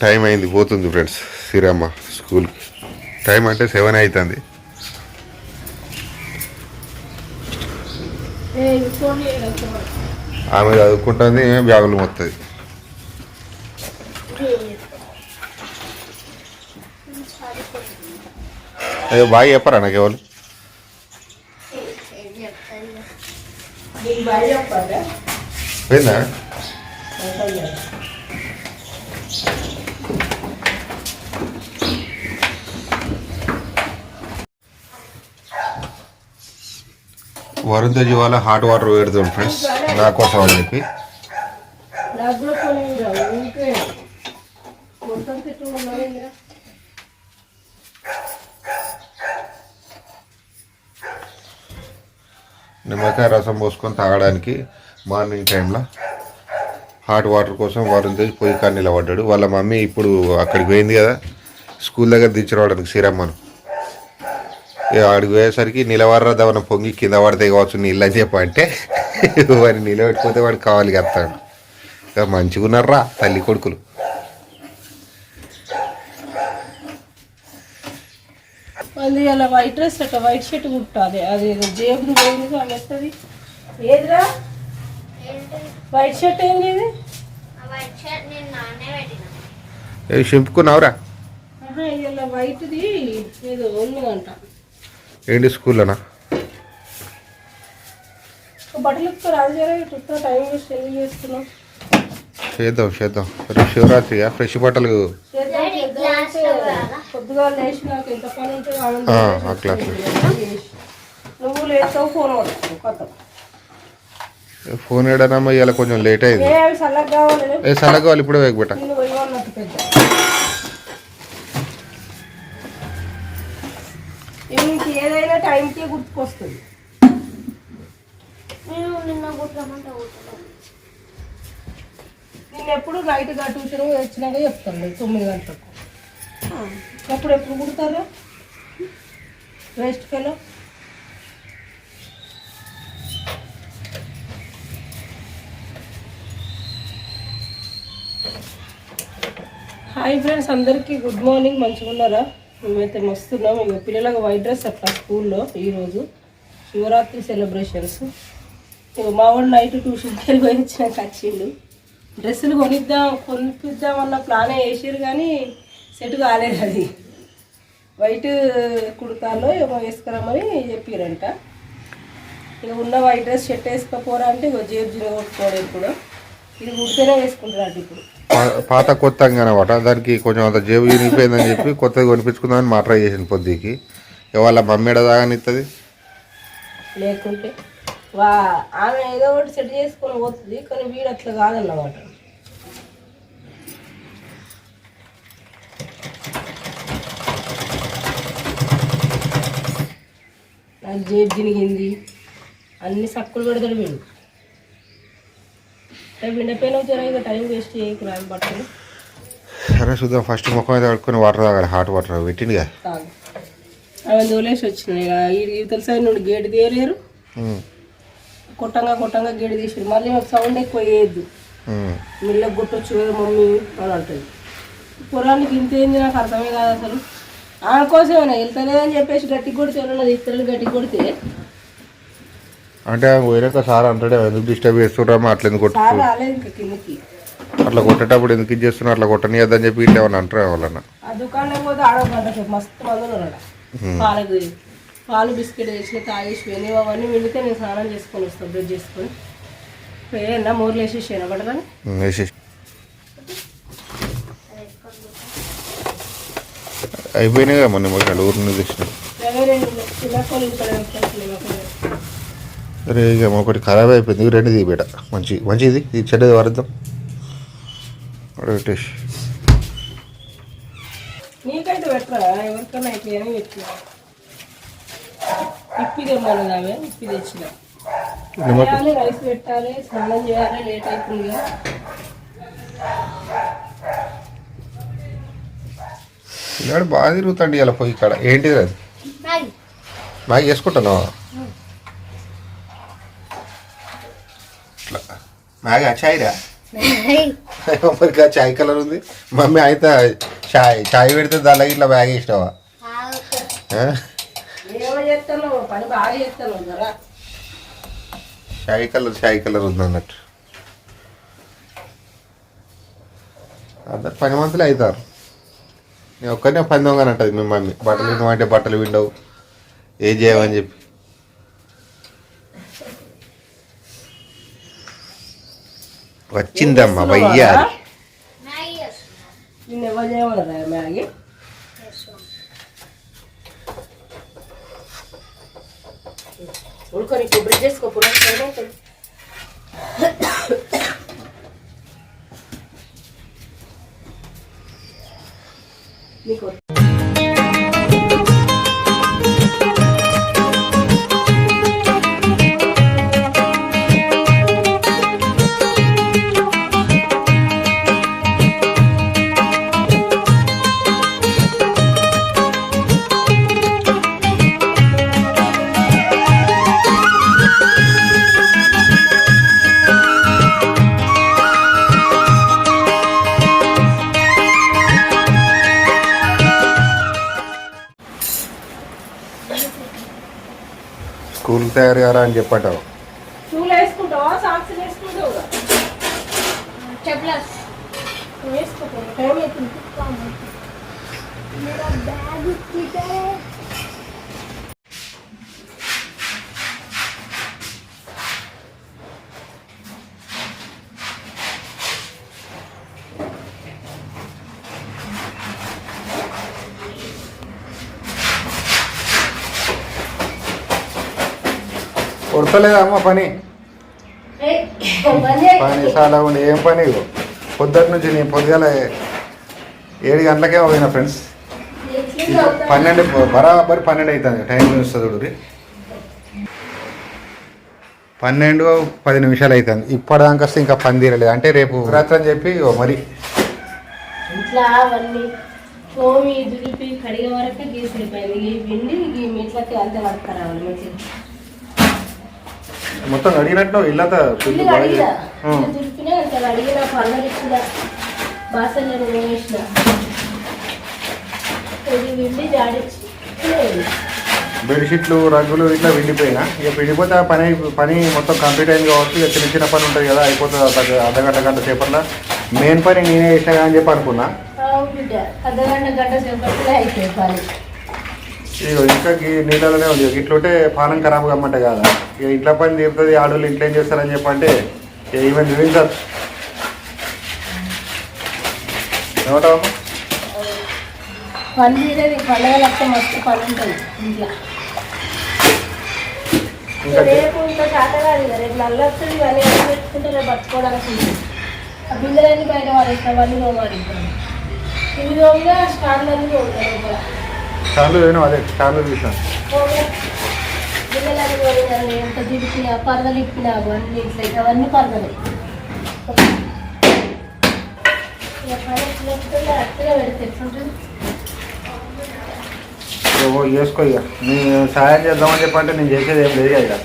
Time అయింది పోతుంది friends శ్రీరమ్మ స్కూల్కి టైం అంటే సెవెన్ అవుతుంది ఆమె చదువుకుంటుంది బ్యాగులు మొత్తది అయ్యో బాగా చెప్పరా నాకు ఎవరు పోయిందా వరుణ్ తేజ్ వాళ్ళ హాట్ వాటర్ పెడుతుంది ఫ్రెండ్స్. నా కోసం అని చెప్పి. నిమ్మకాయ రసం పోసుకొని తాగడానికి మార్నింగ్ టైంలో హాట్ వాటర్ కోసం వరుణ్ తేజ్ పొయ్యి కానీ నిలబడ్డాడు. వాళ్ళ మమ్మీ ఇప్పుడు అక్కడికి పోయింది కదా. స్కూల్ దగ్గర దించరావడానికి రావడానికి ఇక ఆడికి పోయేసరికి నిలవర్రా దవన పొంగి కింద పడితే కావచ్చు నీళ్ళు అని చెప్పి అంటే వాడిని నిలబెట్టుకోతే వాడికి కావాలి కత్తాడు ఇక మంచిగా ఉన్నారా తల్లి కొడుకులు. అది అలా వైట్ డ్రెస్ అట్లా వైట్ షర్ట్ కుట్టాలి అది జేబులు పోయింది వస్తుంది. ఏదిరా? వైట్ షర్ట్ ఏంది ఇది? వైట్ షర్ట్ నేను నాన్నే పెట్టిన. ఏ చింపుకున్నావురా వైట్ది ఏదో ఉన్నదంట ఏంటి స్కూల్లోనా? ఎందుకు చేస్తున్నాం చేద్దాం చేద్దాం. రేపు శివరాత్రిగా ఫ్రెష్ బట్టలు. ఫోన్ ఏడనమ్మా ఇవాళ కొంచెం లేట్ అయింది. ఏ చల్లగా కావాలి. ఇప్పుడే వేగబెట్ట ఇవి నీకు ఏదైనా టైంకి గుర్తుకొస్తుంది. నేను నిన్న నేను ఎప్పుడు నైట్గా ట్యూషన్ వచ్చినాక చెప్తాను తొమ్మిది గంటలకు. అప్పుడు ఎప్పుడు కుడతారు? వేస్ట్ ఫెలో హాయ్ ఫ్రెండ్స్ అందరికీ గుడ్ మార్నింగ్ మంచిగా ఉన్నారా మేమైతే మస్తున్నాం. ఇక పిల్లలకు వైట్ డ్రెస్ అట్లా స్కూల్లో ఈరోజు శివరాత్రి సెలబ్రేషన్స్. ఇక మా వాళ్ళు నైట్ ట్యూషన్కి వెళ్ళిపోయి వచ్చినాక వచ్చిండు. డ్రెస్సులు కొనిద్దాం కొనిపిద్దాం అన్న ప్లానే వేసారు కానీ సెట్ కాలేదు అది. వైట్ కుడతాలో ఏమో వేసుకురామని చెప్పారంట. ఇక ఉన్న వైట్ డ్రెస్ షర్ట్ వేసుకపోరా అంటే ఇక జేబు జిన కొట్టుకోవడం ఇప్పుడు. ఇది ఇప్పుడు. పాత కొత్త అనమాట దానికి కొంచెం అంత జేబు వినిగిపోయిందని చెప్పి కొత్తగా కొనిపించుకుందామని మా ట్రై చేసిన పొద్దుకి. ఇక వాళ్ళ మమ్మీ దాగానిస్తుంది లేకుంటే వా ఆమె ఏదో ఒకటి సెట్ చేసుకొని పోతుంది కానీ వీడు అట్లా కాదన్నమాట. నాకు జేబు జినిగింది అన్ని సక్కులు పెడతాడు వీడు రేపు నిండిపోయినా జర ఇక టైం వేస్ట్ చేయకు రాని బట్టలు సరే చూద్దాం. ఫస్ట్ ముఖం మీద కడుక్కొని వాటర్ తాగాలి. హాట్ వాటర్ పెట్టిందిగా తాగు. ఆమె దోలేసి వచ్చినాయి సైడ్ నుండి గేట్ తీయలేరు? కొట్టంగా కొట్టంగా గేట్ తీసారు. మళ్ళీ మాకు సౌండ్ ఎక్కువ వేయద్దు ఉమ్. మిల్లకు కొట్టొచ్చు కదా మమ్మీ అని అంటుంది. పొలానికి ఇంత ఏంది నాకు అర్థమే కాదు అసలు. ఆమె కోసమేనా? వెళ్తలేదని చెప్పేసి గట్టి కొడితే ఎవరన్నా ఇతరులు గట్టి కొడితే అంటే పోయినాక సార్ అంటాడే ఎందుకు డిస్టర్బ్ చేస్తున్నామో అట్లా ఎందుకు కొట్టు అట్లా కొట్టేటప్పుడు ఎందుకు ఇది చేస్తున్నా అట్లా కొట్టనియద్దని చెప్పి ఇట్లా ఏమన్నా అంటారు. పాలకు పాలు బిస్కెట్ వేసిన తాగేసి పోయినాయి అవన్నీ మిగిలితే నేను స్నానం చేసుకొని వస్తాను బ్రష్ చేసుకొని. పోయినా మూరలు వేసేసాను పడదని వేసేసి. అయిపోయినాయి కదా మొన్న ఊరు నుంచి తెచ్చిన అవే రెండు చిన్నకోళ్ళు ఇక్కడ పెట్టాల్సిన అరే ఇక ఒకటి ఖరాబ్ అయిపోయింది. ఇవి రెండు తీయబేట మంచి మంచిది. ఇది చెడ్డది వారద్దాం పెట్టేసి. నీకైతే పెట్టరా? ఎవరికైనా ఇట్లా అని పెట్టినా? ఇప్పి తెమ్మన్నది ఆమె ఇప్పి తెచ్చిన? నిమ్మకాయ చేయాలి రైస్ పెట్టాలి స్నానం చేయాలి లేట్ అవుతుంది కదా. పిల్లాడు బాగా తిరుగుతాండి ఇలా పోయి ఇక్కడ. ఏంటిది అది? మ్యాగీ. బాగా చేసుకుంటాను ఇట్లా బాగా చాయిరా? మరి చాయ్ కలర్ ఉంది. మమ్మీ అయితే చాయ్ చాయ్ పెడితే దానిలో ఇట్లా బ్యాగ్ ఇష్టవా చాయ్ కలర్ చాయ్ కలర్ ఉంది అన్నట్టు. అందరు పని మంతులు అవుతారు. నేను ఒక్కనే పని దొంగని అంటది మీ మమ్మీ బట్టలు వినమంటే బట్టలు విండవు. ఏం చేయమని చెప్పి. వచ్చిందమ్మా వయ్యారి. మ్యాగీ చేస్తున్నా నిన్ను ఎవరు చేయమన్నారా మ్యాగీ ఉడుకొని కొబ్బరి చేసుకో పునః నీకు స్కూల్ తయారు కారా అని చెప్పంటావు? షూలు వేసుకుంటావా? సాక్స్ వేసుకుంటావు? చెప్లస్ నువ్వు వేసుకుంటావు టైం అవుతుంది కొడతలేదమ్మ పని. పని చాలా ఉండి ఏం పని పొద్దుటి నుంచి నేను పొద్దుగాల ఏడు గంటలకే పోయిన ఫ్రెండ్స్. పన్నెండు బరాబరి పన్నెండు అవుతుంది టైం చూస్తుంది పన్నెండు పది నిమిషాలు అవుతుంది ఇప్పటిదాకా ఇంకా పని తీరలేదు. అంటే రేపు రాత్రి అని చెప్పి మరి. కోమి కడిగే వరకు గీసిపోయింది ఈ పిండి ఈ అంతే వర్క్ రావాలి మంచిగా. మొత్తం అడిగినట్టు ఇల్లంతా బాగా అడిగిన పనులు ఇచ్చిన వేసిన. ఇది బెడ్షీట్లు రగ్గులు ఇట్లా విండిపోయినా. ఇక విడిపోతే ఆ పని పని మొత్తం కంప్లీట్ అయింది కాబట్టి ఇక చిన్న చిన్న పని ఉంటుంది కదా అయిపోతుంది అర్ధ అర్ధ గంట గంట సేపట్లో. మెయిన్ పని నేనే చేసినా అని చెప్పి అనుకున్నా. అర్ధగంట గంట సేపట్లో అయిపోయి ఇక నీళ్ళలోనే ఉంది. ఇట్లుంటే పానం ఖరాబ్ కమ్మంటే కదా? ఇక ఇంట్లో పని తీరుతుంది ఆడవాళ్ళు ఇంట్లో ఏం చేస్తారని చెప్పంటే ఈవెన్ చూపించారు ఏమంటావమ్మా పని తీరేది పండగలు వస్తే మస్తు పని ఉంటుంది ఇంట్లో. రేపు ఇంకా శాత కాదు ఇక. రేపు నల్ల వస్తుంది ఇవన్నీ ఎలా పెట్టుకుంటే రేపు పట్టుకోవడానికి. ఆ బిందెలన్నీ బయట వాడేస్తాం అవన్నీ తోమాడిస్తాం ఇవి తోమిగా స్టాండ్ అన్ని తోముతారు లోపల. చాలు వేణు అదే చాలు చూసాను ఎంత పరదలు ఇప్పినా అవన్నీ పరదలే. ఓ చేసుకో ఇక. నేను సాయం చేద్దామని చెప్పంటే నేను చేసేది ఏం లేదు ఏం లేదు.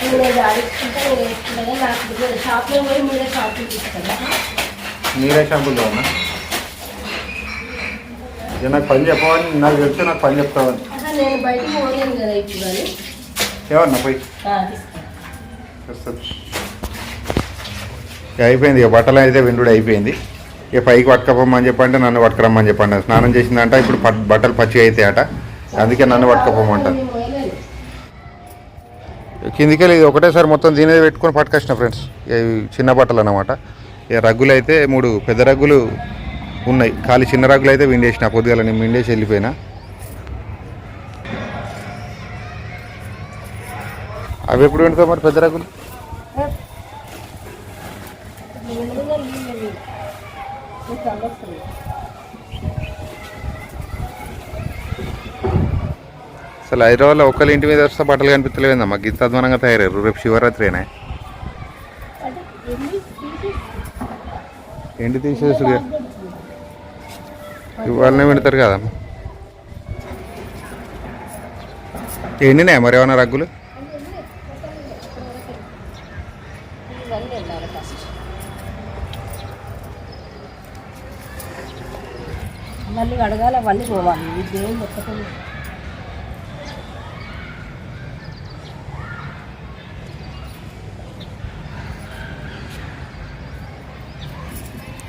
నేను నేను ఆడించుకుంటా నేను వేసుకుంటా కానీ నాకు తెలియదు. షాప్లో పోయి మీరే షాపింగ్ తీసుకుంటా మీరే షాంపుల్ ఉన్నా ఇక నాకు పని చెప్పవని నాకు చెప్తే నాకు పని చెప్తావని. అసలు నేను బయటికి పోలేను కదా ఇప్పుడు అని ఏమన్నా పోయి. ఇక అయిపోయింది ఇక బట్టలు అయితే విండు అయిపోయింది. ఇక పైకి పట్టుకపోమని చెప్పంటే నన్ను పట్టుకురమ్మని చెప్పండి స్నానం చేసిందంట ఇప్పుడు బట్టలు పచ్చిగా అవుతాయి అట అందుకే నన్ను పట్టుకపోమంట. నేను పోయలేను. కిందికి వెళ్ళి ఒకటేసారి మొత్తం దీని పెట్టుకొని పట్టుకొచ్చిన ఫ్రెండ్స్. చిన్న బట్టలు అన్నమాట. ఇక రగ్గులు అయితే మూడు పెద్ద రగ్గులు ఉన్నాయి. ఖాళీ చిన్న రగ్గులు అయితే విండేసిన పొద్దుగాల నేను విండేసి వెళ్ళిపోయినా. అవి ఎప్పుడు వింటావు మరి పెద్ద చల్లొస్తుంది. అసలు హైదరాబాద్లో ఒక్కరి ఇంటి మీద వస్తే బట్టలు కనిపించలేదమ్మా గింత అధ్వానంగా తయారయ్యారు. రేపు శివరాత్రినే అంటే ఎన్ని ఇవన్నీ పెడతారు కదా. ఎండినాయి మరి ఏమైనా రగ్గులు? మళ్ళీ అడగాలి అవన్నీ పోవాలి. దేవుడు చెప్పకుండా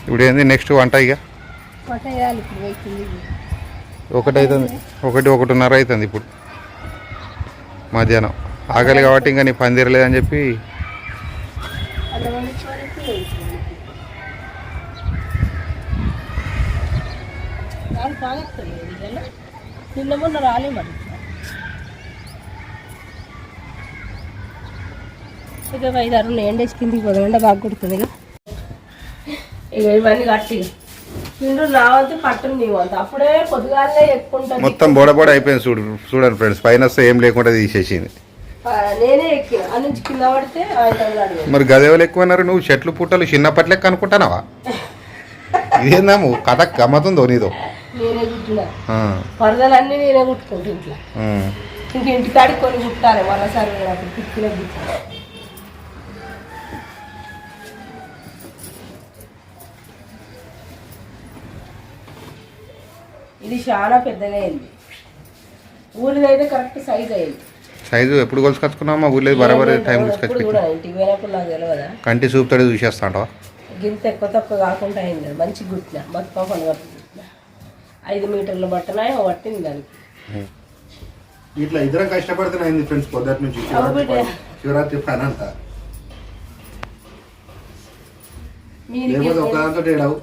ఇప్పుడు ఏంది నెక్స్ట్ వంట ఇక? ఇప్పుడు వెయిటింగ్ ఒకటి అవుతుంది ఒకటి ఒకటిన్నర అవుతుంది ఇప్పుడు. మధ్యాహ్నం. ఆకలి కాబట్టి ఇంకా నీ పని తీరలేదని చెప్పి నిన్న మొన్న రాలే మరి. ఇక ఒక ఐదు ఆరు ఎండేసి కిందికి పోదాం. ఎండ బాగా కొడుతుంది ఇక ఇక ఇవన్నీ కట్టి పిండు నా వంతు పట్టును నీ వంతు. అప్పుడే పొద్దుగాలనే ఎక్కుంటుంది. మొత్తం బోడ బోడ అయిపోయింది చూడు చూడండి ఫ్రెండ్స్. పైన ఏం లేకుండా తీసేసింది. ఆ, నేనే ఎక్కిన. ఆ నుంచి కింద పడితే ఆయన అడిగాడు మరి గదేవలు ఎక్కువన్నారు నువ్వు చెట్లు పుట్టలు చిన్నప్పటి లెక్క అనుకుంటానావా ఇదేందాము కథ గమ్మతుందో నీదో? నేనే కుట్టిన. పరదలన్నీ నేనే కుట్టుకుంటా ఇంట్లో. ఆ. ఇంక ఇంటికాడికి కొన్ని కుట్టాలి మరోసారి ఇది చాలా పెద్దగా అయింది. ఊరిదైతే కరెక్ట్ సైజ్ అయింది. సైజు ఎప్పుడు కొలుసుకొచ్చుకున్నావు మా ఊళ్ళో బరాబర్ టైం తెలియదా కంటి చూపుతాడు చూసేస్తాంటవా గింత ఎక్కువ తక్కువ కాకుండా అయింది. మంచి బతుకమ్మ పండుగ గుట్టిన ఐదు మీటర్ల బట్టన పట్టింది దానికి. ఇట్లా ఇద్దరం కష్టపడుతున్నాయింది ఫ్రెండ్స్ పొద్దుటి నుంచి. శివరాత్రి పని అంతా. ఒకదాంతో ఏడావు.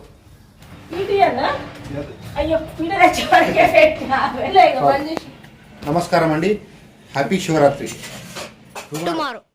నమస్కారం అండి. హ్యాపీ శివరాత్రి. tomorrow.